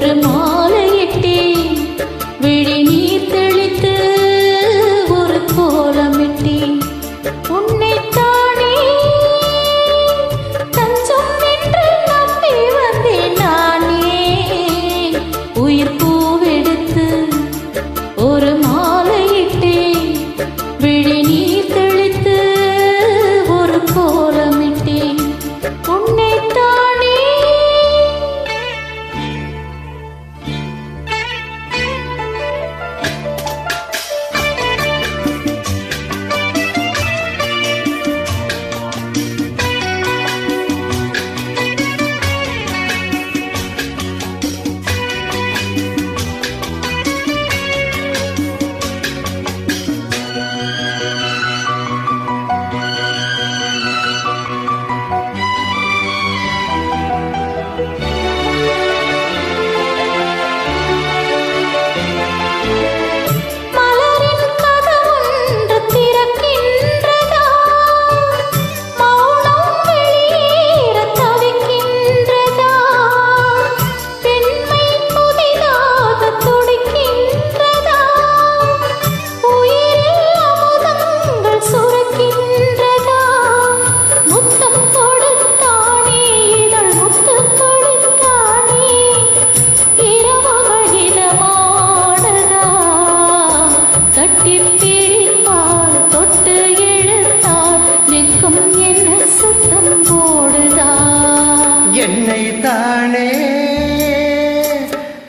sorma கட்டி பிடித்தாள் தொட்டு இழுத்தாள் நிற்கும் என்ன சுத்தம் போடுதா? என்னை தானே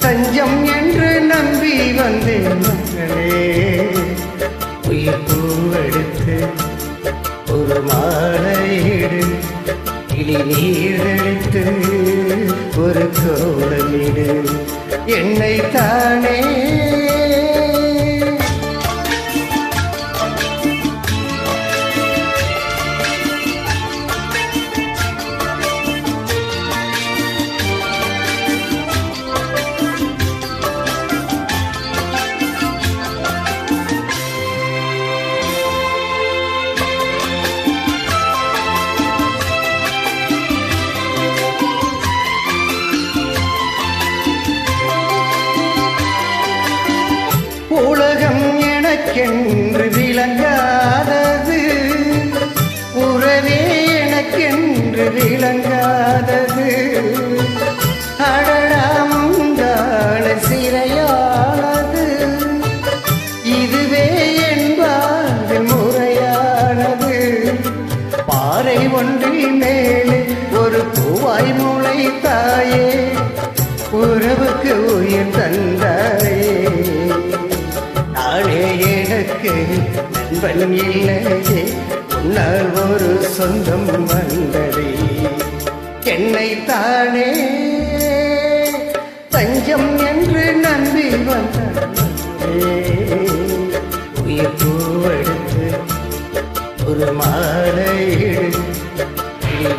தஞ்சம் என்று நம்பி வந்தேன் மகளே உயிர் பூவெடுத்து ஒரு மாலையிடு இனி நீர்வெடுத்து ஒரு கோலமிடு என்னை தானே எனக்கென்று விளங்காதது. உறவே எனக்கென்று விளங்காதது. அடடாமுந்தான சிறையானது. இதுவே என்பாது முறையானது. பாறை ஒன்று நண்பன் இல்லையே உன்னால் ஒரு சொந்தம் வந்ததே. என்னை தானே தஞ்சம் என்று நம்பி வந்தே. உயிர் பூவெடுத்து ஒரு மாலை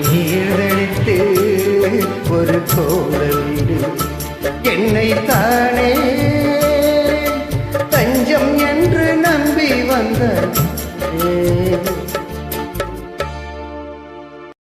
நீர்தளித்து ஒரு கோலமிடு என்னை தான்